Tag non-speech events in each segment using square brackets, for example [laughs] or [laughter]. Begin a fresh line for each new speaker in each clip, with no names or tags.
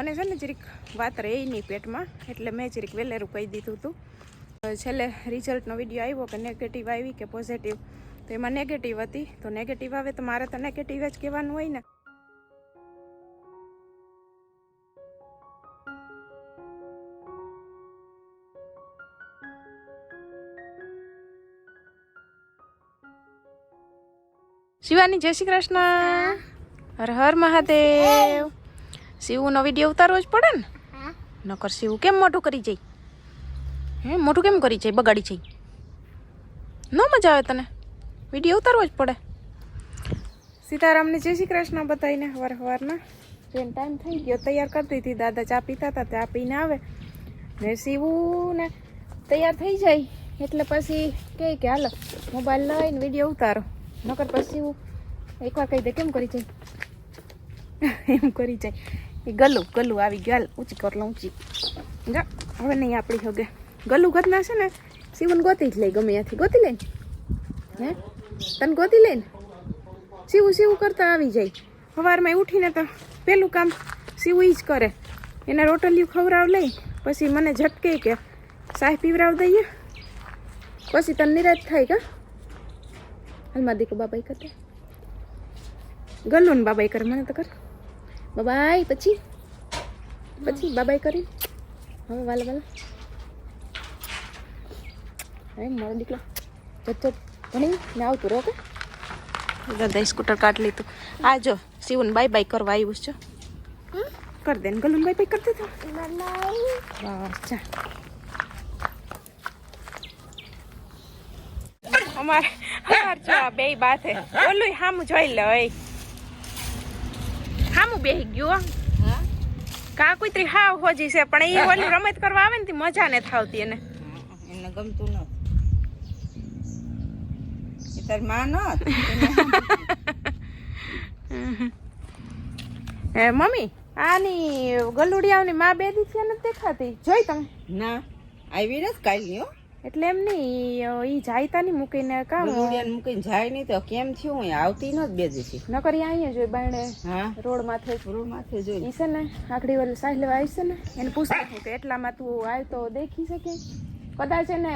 મને છે ને જરીક વાત રહી નહીં પેટમાં એટલે મેં જરીક વહેલેરું કહી દીધું હતું. છેલ્લે રિઝલ્ટનો વીડિયો આવ્યો કે નેગેટિવ આવી કે પોઝિટિવ તો એમાં નેગેટિવ હતી. તો નેગેટિવ આવે તો મારે તો નેગેટિવ જ કહેવાનું હોય ને. શિવાની જય શ્રી કૃષ્ણ. હર હર મહાદેવ. શિવનો વીડિયો ઉતારવો જ પડે ને? નકર શિવ કેમ મોટું કરી જઈ? હે મોટું કેમ કરી જાય બગાડી જઈ. ન મજા આવે તને? વીડિયો ઉતારવો જ પડે. સીતારામને જય શ્રી કૃષ્ણ બતાવીને હવાર હવારના. જેમ ટાઈમ થઈ ગયો તૈયાર કરતી હતી દાદા ચા પીતા હતા ચા પીને આવે. ને શિવું ને તૈયાર થઈ જાય. એટલે પછી કહે કે હાલો મોબાઈલ લઈને વીડિયો ઉતારો. નકર પછી હું એકવાર કહી દે કેમ કરી જાય [laughs] એમ કરી જાય. એ ગલું ગલું આવી ગયું. ઊંચી કર લઉં ઊંચી. જા, હવે નહીં આપણી હોગે. ગલું ગતના છે ને, શિવન ગોતી જ લઈ ગમે ત્યાંથી. ગોતી લઈને હે? તને ગોતી લઈને સીવું સીવું કરતા આવી જાય. સવારમાં ઉઠીને તો પેલું કામ સીવું ઈ જ કરે. એને રોટલિયું ખવડાવ લઈ, પછી મને ઝટકે કે સાહેબ પીવરાવ દઈએ. પછી તને નિરાશ થાય કે? હાલમાં દીકો બાબાઈ કરતા. ગલ્લું ને બાબાઈ કર, મને તો કર. બાબાઈ પછી? પછી? બાબાય કરી. હવે વાલા વાલા. હવે મારો દીકરો. જત ભણી ને આવતું રહો કે દાદા સ્કૂટર કાઢ લીધું. આ જો શિવન બાય બાય કરવા આવ્યું છે કર દે ને ગલુન બાય બાય કરતી તો. બસ ચા. અમારે અમાર જો બે બાથે. ઓલું હામું જોઈ લે હામું બેહી ગયું હો. કા કુતરી હાવ હોજી છે પણ એ ઓલી રમત કરવા આવે ને મજા ને થાવતી એને.
એને ગમતું નથી તારમાં ન
મમ્મી આની ગલુડિયાઓની માં બે દી છે ને દેખાતી? જોઈ તમે.
ના આવી ને કાલની હો.
એટલે એમ નહીં ઈ જાયતા નહીં મૂકીને કામ.
ગલુડિયાને મૂકીને જાય નહીં તો કેમ થયું? હું આવતી ન જ બે દિવસથી.
નકર અહીંયા જોઈ બાણે
હા.
રોડ માથે
રોડ માથે જોઈ
ઈ છે ને આખડી વાળું સાહેલ આવી છે ને એને પૂછતા કે એટલામાં તું આવતો દેખી શકે? કદાચ એને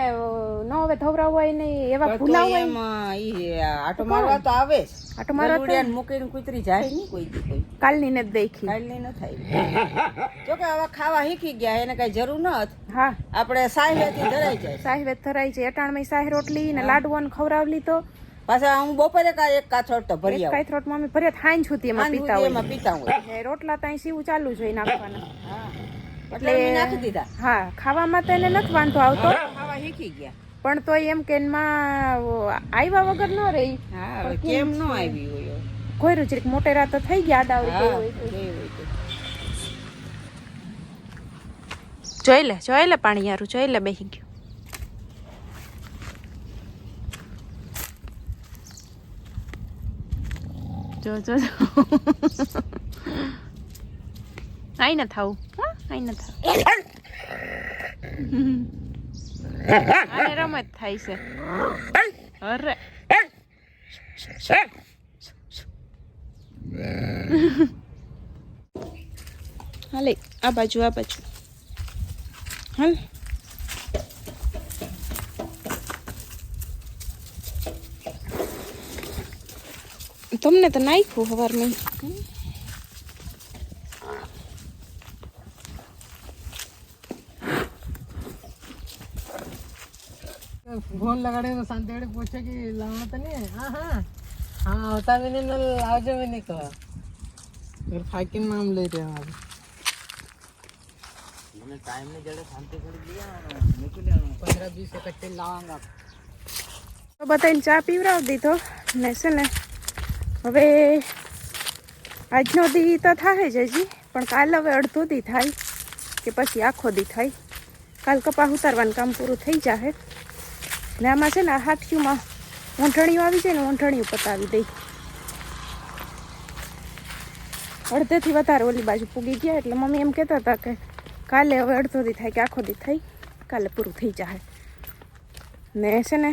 ન હવે ધવરાવ હોય ને એવા ભૂલા હોય
એમ ઈ આટો મારવા તો આવે જ.
આટો મારવા તો-
મૂકીને કૂતરી જાય નહીં કોઈ દી કોઈ.
કાલની ને દેખી.
કાલની ન થાય. જો કે હવે ખાવા શીખી ગયા એને કઈ જરૂર ન હતી.
હા.
આપણે સાહેબથી ધરાઈ જાય.
સાહેબ ધરાઈ છે અટાણમાં સાહેબ રોટલી ને લાડવાનું ખવડાવલી તો
પાછા હું બપોરે કા એક કાથોડ તો ભરી આવું.
કાંઈ થ્રોટ મમ્મી ભર્યા થાય છુતી એમાં પીતા હોય
એમાં પીતા હોય
રોટલા ત્યાં સીવું ચાલુ જોઈ નાખવાના.
હા. એટલે નાખી દીધા.
હા ખાવામાં તો એને નથી વાંધો આવતો.
ખાવા શીખી ગયા.
પણ તો એમ કેનમાં આવ્યા વગર ન રહી.
હા કેમ ન આવી હોય
કોઈ રૂચરીક મોટેરા તો થઈ ગયા આડાવડી. જોઈ લે જોઈ લે પાણી યારું જોઈ લે બેહી ગયું. જો જો જો. [laughs] આઈ ન થાવું ન રમત થાય છે. અરે. હાલે આ બાજુ આ બાજુ. હાલ. તમને તો નાખ્યું સવારમાં
ફોન લગાડે તો શાંતિ પૂછે કે લાવણો તને હા હા. હા આવતા બી નહીં આવજો બી નહીં કહો ફાકીને નામ લઈ રહ્યા મારે પંદર વીસ વખત લાવાંગા
તો બતાવીને ચા પીવરાવ દીધો. ને છે ને હવે આજનો દી તો થાય જ પણ કાલ હવે અડધો દી થાય કે પછી આખો દી થાય. કાલ કપા ઉતારવાનું કામ પૂરું થઈ જાય ને આમાં છે ને હાથિયુંમાં ઊંઠણીઓ આવી જાય ને ઊંઠણીઓ પતાવી દઈ અડધેથી વધારે ઓલી બાજુ પૂગી ગયા એટલે મમ્મી એમ કહેતા હતા કે કાલે હવે અડધો દી થાય કે આખો દી થાય કાલે પૂરું થઈ જાય ને છે ને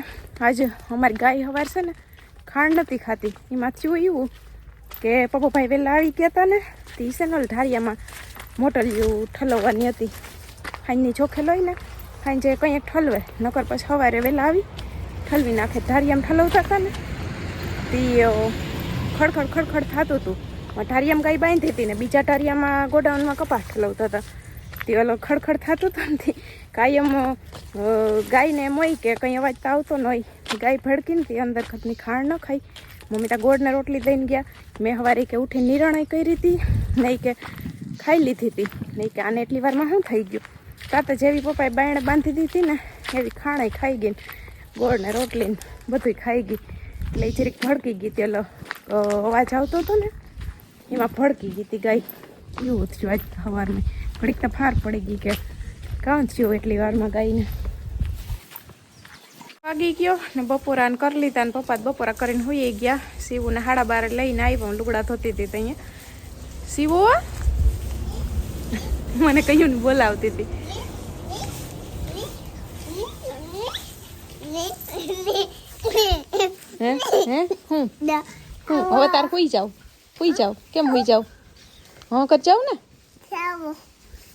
આજે અમારી ગાય હવાર છે ને ખાંડ નથી ખાતી. એમાંથી એવું કે પપ્પાભાઈ વહેલા આવી ગયા હતા ને, તે સેનલ ઢારિયામાં મોટલિયું ઠલવવાની હતી. ખાંડની ચોખે લઈને હાઈ કંઈક ઠલવે, નકર પછી સવારે વહેલા આવી, ઠલવી નાખે, ધારિયામ ઠલવતા હતા ને, તે ખડખડ ખડખડ થતું હતું. ઢારિયામાં ગાય બાંધી હતી ને, બીજા ઢારિયામાં ગોડાઉનમાં કપાસ ઠલવતા હતા. તે ઓલો ખડખડ થતું હતું ને કાયમ ગાયને એમ હોય કે કંઈ અવાજ તો આવતો ન હોય. ગાય ભડકીને તે અંદર ખતની ખાણ ન ખાઈ. મમ્મી ત્યાં ગોળને રોટલી દઈને ગયા. મેં સવારે કે ઉઠી નિર્ણય કરી હતી નહીં કે ખાઈ લીધી હતી નહીં કે આને એટલી વારમાં શું થઈ ગયું? તાતે જેવી પપ્પાએ બાયણે બાંધી દીધી ને, એવી ખાણે ખાઈ ગઈ ને, ગોળને રોટલી ને બધું ખાઈ ગઈ. એટલે એ જરીક ભડકી ગઈ તે ઓલો અવાજ આવતો હતો ને, એમાં ભડકી ગઈ હતી ગાય. એવું થયું આજ સવારમાં ઘડીક તો ફાર પડી ગઈ કે કાં થયું એટલી વારમાં ગાયને? વાગી ગયો ને બપોરાને કરી લીધા ને પપ્પા બપોરા કરીને હોઈ ગયા. શિવુને હાડા બાર લઈને આવ્યો લુગડા ધોતી હતી અહીંયા. શિવો? મને કહ્યું ને બોલાવતી હતી. હે? હે? હું? હું? હવે તાર હુઈ જાવ. હુઈ જાવ. કેમ હુઈ જાવ? હા કર જાવ ને?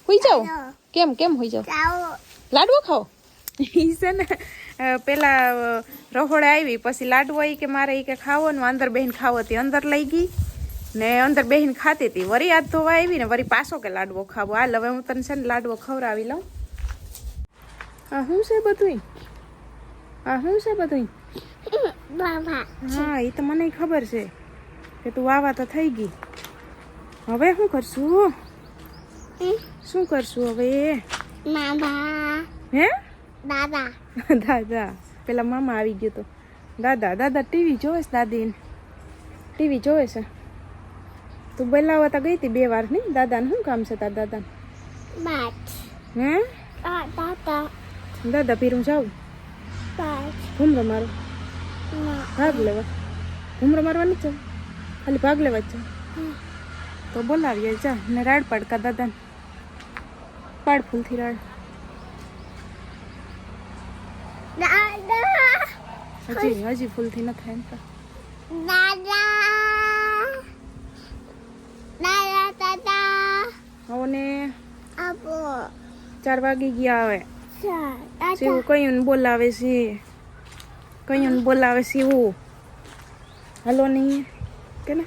હુઈ જાવ? કેમ કેમ હુઈ જાવ? લાડવો ખાઓ? ઈ છે ને પેલા રહોડે આવી પછી લાડવો એ કે મારે એ કે ખાવો ને અંદર બહેન ખાવો તે અંદર લઈ ગઈ. ને અંદર બેહીને ખાતી હતી. વરી આ ધોવા આવી ને વરી પાછો કે લાડવો ખાવો. હાલ હવે હું તને છે ને લાડવો ખવડાવી લઉં. આ શું છે બધું આ શું છે બધું હા એ તો મને ખબર છે કે તું વાવા તો થઈ ગઈ. હવે શું કરશું શું કરશું હવે? હે? [laughs] દાદા. પેલા મામા આવી ગયો તો. દાદા દાદા ટીવી જોવે છે દાદી? ટીવી જોવે છે? તું બોલાવવા તો ગઈ હતી બે વાર નહીં દાદાને શું કામ છે તાર દાદા હે દાદા પીરું જાઉં ઘૂમરો મારો ભાગ લેવા ઘૂમરો મારવા નથી જાવ ખાલી ભાગ લેવા જ જાવ તો બોલાવીએ જા ને રાડ પાડકા દાદાને પાડ ફૂલથી રાડ હજી હજી ફૂલથી ન થાય એમ તો હવે ચાર વાગી ગયા હવે. શિવ કયું બોલાવે છે. કયું બોલાવે શિવ હલો નહીં. કે ને?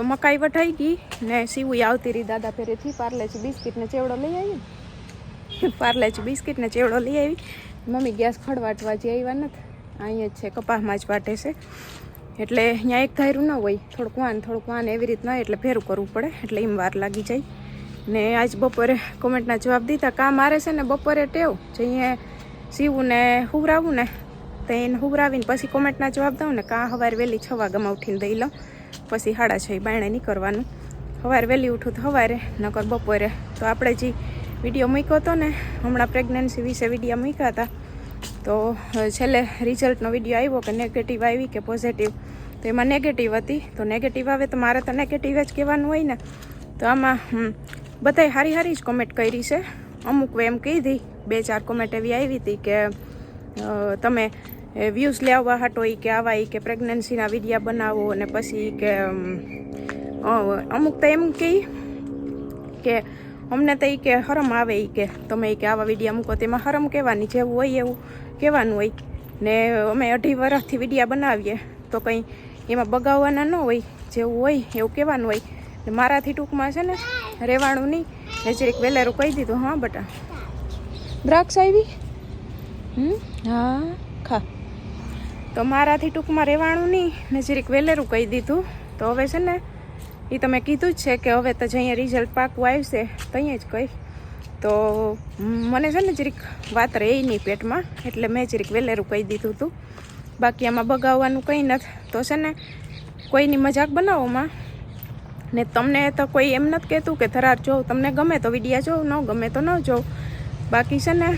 તો મકાઈ વઢાઈ ગઈ ને સીવું આવતી રહી દાદા ફેરેથી પાર્લેજી બિસ્કિટને ચેવડો લઈ આવી. પાર્લેજી બિસ્કિટને ચેવડો લઈ આવી. મમ્મી ગેસ ખડવાટવા જે આવ્યા નથી. અહીંયા જ છે, કપાસમાં જ વાટે છે. એટલે અહીંયા એક ધાર્યું ન હોય, થોડુંક વાન થોડુંક વાન એવી રીતના એટલે ફેરું કરવું પડે, એટલે એમ વાર લાગી જાય. ને આજ બપોરે કોમેન્ટના જવાબ દીધા કામ મારે છે ને બપોરે ટેવ, જે અહીંયા સીવું ને હુવરાવું ને તો એને હુવરાવીને પછી કોમેન્ટના જવાબ દઉં ને કાં સવારે વહેલી છ વાગ્યામાં ઉઠીને દઈ લઉં. પછી સાડા છ બાયણે નીકળવાનું સવારે વહેલી ઉઠું તો સવારે નકર બપોરે. તો આપણે જે વીડિયો મૂક્યો હતો ને હમણાં પ્રેગ્નન્સી વિશે વીડિયો મૂક્યા હતા તો છેલ્લે રિઝલ્ટનો વીડિયો આવ્યો કે નેગેટિવ આવી કે પોઝિટિવ તો એમાં નેગેટિવ હતી. તો નેગેટિવ આવે તો મારે તો નેગેટિવ જ કહેવાનું હોય ને. તો આમાં બધાએ હારી હારી જ કોમેન્ટ કરી છે. અમુક એમ કીધી બે ચાર કોમેન્ટ એવી આવી હતી કે અ, તમે વ્યૂઝ લેવા હાટો એ કે આવા એ કે પ્રેગ્નન્સીના વિડીયા બનાવો અને પછી કે અમુક તો એમ કહે કે અમને તો એ કે હરમ આવે એ કે, તમે એ કે આવા વિડીયા મૂકો, તેમાં હરમ કહેવાની જેવું હોય એવું કહેવાનું હોય. ને અમે અઢી વર્ષથી વિડીયા બનાવીએ, તો કંઈ એમાં બગાવવાના ન હોય, જેવું હોય એવું કહેવાનું હોય. ને મારાથી ટૂંકમાં છે ને, રહેવાનું નહીં. ને જરીક વહેલેરું કહી દીધું, હા, બટા. દ્રાક્ષ આવી? હા, ખા. તો મારાથી ટૂંકમાં રહેવાનું નહીં ને જરીક વહેલેરું કહી દીધું. તો હવે છે ને એ તમે કીધું જ છે કે હવે તો અહીંયા રિઝલ્ટ પાકું આવશે, તો અહીંયા જ કહી. તો મને છે ને જરીક વાત રહે નહીં પેટમાં, એટલે મેં જરીક વહેલેરું કહી દીધું હતું બાકી આમાં બગાવવાનું કંઈ નથી. તો છે ને, કોઈની મજાક બનાવોમાં ને તમને તો કોઈ એમ નથી કહેતું કે થરાર જોઉં તમને ગમે તો વિડીયા જોઉં ન ગમે તો ન જોઉં બાકી છે ને,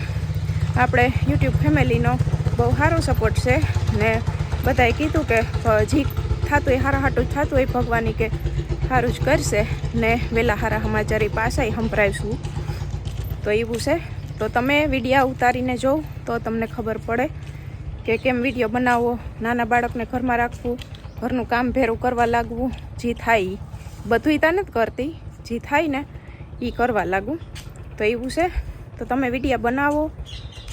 આપણે યુટ્યુબ ફેમિલીનો બહુ સારો સપોર્ટ છે. ને બધાએ કીધું કે જી થતું એ હારા હાટું જ થતું હોય ભગવાનની કે સારું જ કરશે. ને વહેલા હારા સમાચાર પાછા સંભળાવીશું તો એવું છે. તો તમે વિડીયા ઉતારીને જોવ, તો તમને ખબર પડે કે કેમ વીડિયો બનાવવો નાના બાળકને ઘરમાં રાખવું, ઘરનું કામ ભેરું કરવા લાગવું, જે થાય બધું તા નથી કરતી. જે થાય ને એ કરવા લાગું. તો એવું છે. તો તમે વિડીયા બનાવો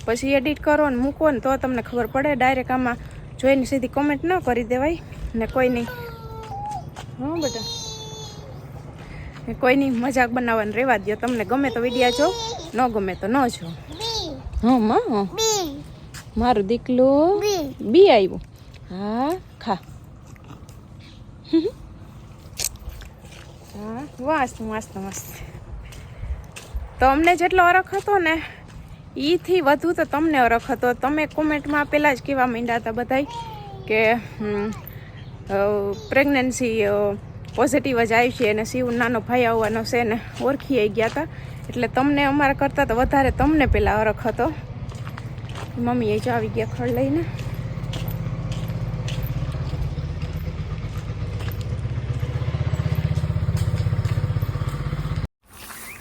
પછી એડિટ કરો ને મૂકો ને તો તમને ખબર પડે. ડાયરેક્ટ આમાં જોઈને સીધી કોમેન્ટ ન કરી દેવાય. ને કોઈ નહીં. હું કોઈ કોઈની મજાક બનાવવાનું રહેવા દો તમને ગમે તો વિડીયા જો, ન ગમે તો ન જો. હા, માં મારું દીકલું બી આવ્યું. હા, ખા. હા મસ્ત મસ્ત મસ્ત તો અમને જેટલો અરખ હતો ને ઈથી વધુ તો તમને ઓળખ હતો. તમે કોમેન્ટમાં પહેલાં જ કહેવા માંડ્યા હતા બધાય કે પ્રેગ્નન્સી પોઝિટિવ જ આવી છે અને શિવ નાનો ભાઈ આવવાનો છે ને ઓળખી આવી ગયા હતા. એટલે તમને અમારા કરતાં તો વધારે તમને પહેલાં અરખ હતો. મમ્મીએ જ આવી ગયા ખડ લઈને.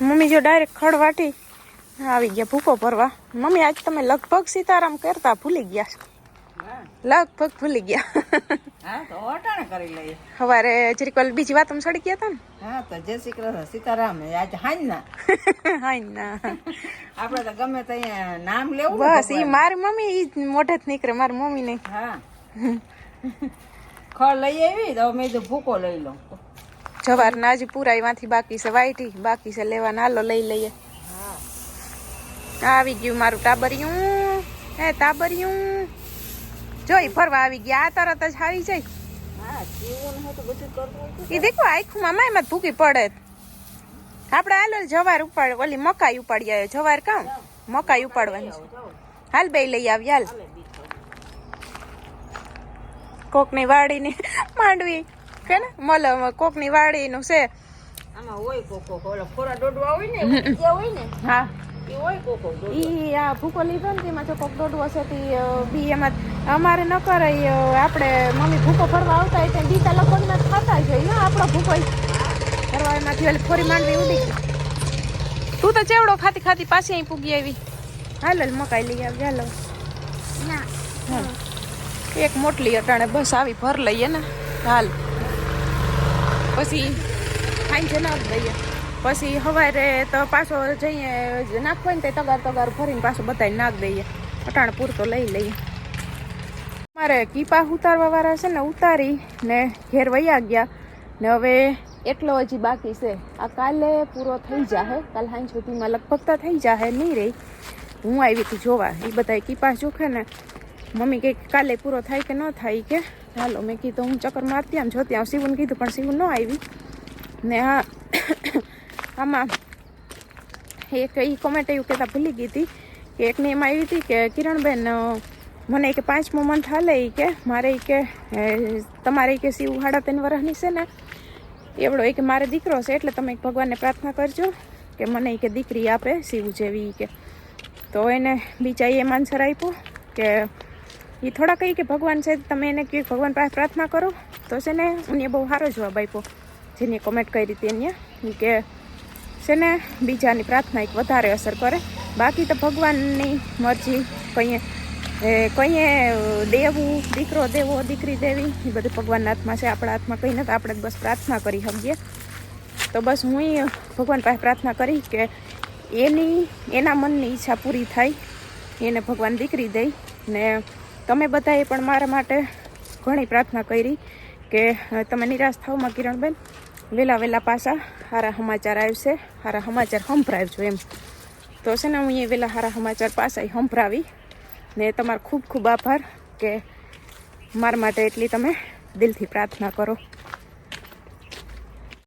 મમ્મી જો ડાયરેક્ટ ખડ વાટી આવી ગયા ભૂકો ભરવા. મમ્મી આજ તમે લગભગ સીતારામ કરતા ભૂલી ગયા છો. લગભગ ભૂલી ગયા.
કરી લઈએ.
સવારે જરીક બીજી વાત સડી ગયા હતા
હા તો જય શ્રી કૃષ્ણ સીતારામ આજ હાંજ ના. [laughs]
ને ના.
આપણે તો ગમે તો નામ લેવું
બસ ઈ મારી મમ્મી ઈ મોઢે જ નીકળે મારી મમ્મી નહીં
હા. ખળ લઈ આવી તો મેં તો ભૂકો લઈ લઉં.
જવાર ના હજી પૂરા એમાંથી બાકી છે વાઈટી બાકી છે લેવાના હાલો લઈ લઈએ. આવી ગયું મારું ટાબરિયું. હે ટાબરિયું. જોઈ ફરવા આવી ગયા. આ તરત જ હારી જાય. એ દેખો આખું મામા એમાં ભૂકી પડે. આપણે હાલો જવાર ઉપાડ ઓલી મકાઈ ઉપાડી આવ્યો. જવાર કામ મકાઈ ઉપાડવાની છે. હાલ બે લઈ આવી હાલ. કોકની વાડીની માંડવી. કે ને મલ કોકની વાડીનું છે.
આમાં હોય કોક ઓલો ફોરા દોડવા હોય ને [laughs] હોય ને.
હા. ઈ આ ભૂકો લીધો ને તેમાં જો કોક દોડવો હશે તે બી એમાં અમારે ન કરાય આપણે મમ્મી ભૂકો ભરવા આવતા હોય ત્યાં બીજા લોકોના ખાતા જ હોય આપણો ભૂકો ફરવા એમાંથી ઓલી ફોરી માંડવી ઉડી ગઈ તું તો ચેવડો ખાતી ખાતી પાછી અહીં પૂગી આવી. હાલ હાલ મકાઈ લઈ આવી હાલો. એક મોટલી અટાણે બસ આવી ભર લઈએ ને. હાલ. પછી સાંજે નાખ દઈએ પછી સવારે તો પાછો જઈએ, નાખવો ને તે તગાર તગાર ભરીને પાછો બધાને નાખ દઈએ. અટાણ પૂરતો લઈ લઈએ. મારે કીપા ઉતારવા વાળા છે ને ઉતારી ને ઘેર વયા ગયા. ને હવે એટલો હજી બાકી છે. આ કાલે પૂરો થઈ જાહે. કાલ સાંજ સુધીમાં લગભગ તો થઈ જાહે, નહીં રહી હું આવી હતી જોવા. એ બધા કીપા જોખે ને મમ્મી કે કાલે પૂરો થાય કે ન થાય કે. હાલો, મેં કીધું હું ચક્કર મારતી આમ જોતી આમ શિવને કીધું પણ શિવ ન આવી. ને હા આમાં એક એ કોમેન્ટ એવું કહેતા ભૂલી ગઈ હતી કે એકને એમાં આવી હતી કે કિરણબેન મને કે પાંચમો મંથ હાલે એ કે, મારે કે તમારે કે શિવ સાડા ત્રણ વર્ષની છે ને, એવડો એ કે મારે દીકરો છે, એટલે તમે ભગવાનને પ્રાર્થના કરજો કે મને કે દીકરી આપે શિવ જેવી કે. તો એને બીજા એમ આન્સર આપ્યો કે એ થોડા કહી કે ભગવાન છે, તમે એને કહ્યું ભગવાન પાસે પ્રાર્થના કરો, તો છે ને એને બહુ સારો જવાબ આપ્યો, જેની કોમેન્ટ કરી હતી એને કે છે ને, બીજાની પ્રાર્થના એક વધારે અસર કરે. બાકી તો ભગવાનની મરજી, કંઈએ કંઈએ દેવું, દીકરો દેવો, દીકરી દેવી, એ બધું ભગવાનના હાથમાં છે. આપણા હાથમાં કંઈ નથી, આપણે બસ પ્રાર્થના કરી શકીએ. તો બસ હું ભગવાન પાસે પ્રાર્થના કરી કે એની, એના મનની ઈચ્છા પૂરી થાય, એને ભગવાન દીકરી દઈ ને તમે બધાએ પણ મારા માટે ઘણી પ્રાર્થના કરી કે, તમે નિરાશ થાવમાં કિરણબેન વહેલા વહેલા પાછા સારા સમાચાર આવશે સારા સમાચાર સંભળાવજો એમ. તો છે ને હું એ વહેલા સારા સમાચાર પાછા સંભળાવી. ને તમારો ખૂબ ખૂબ આભાર કે મારા માટે એટલી તમે દિલથી પ્રાર્થના કરો.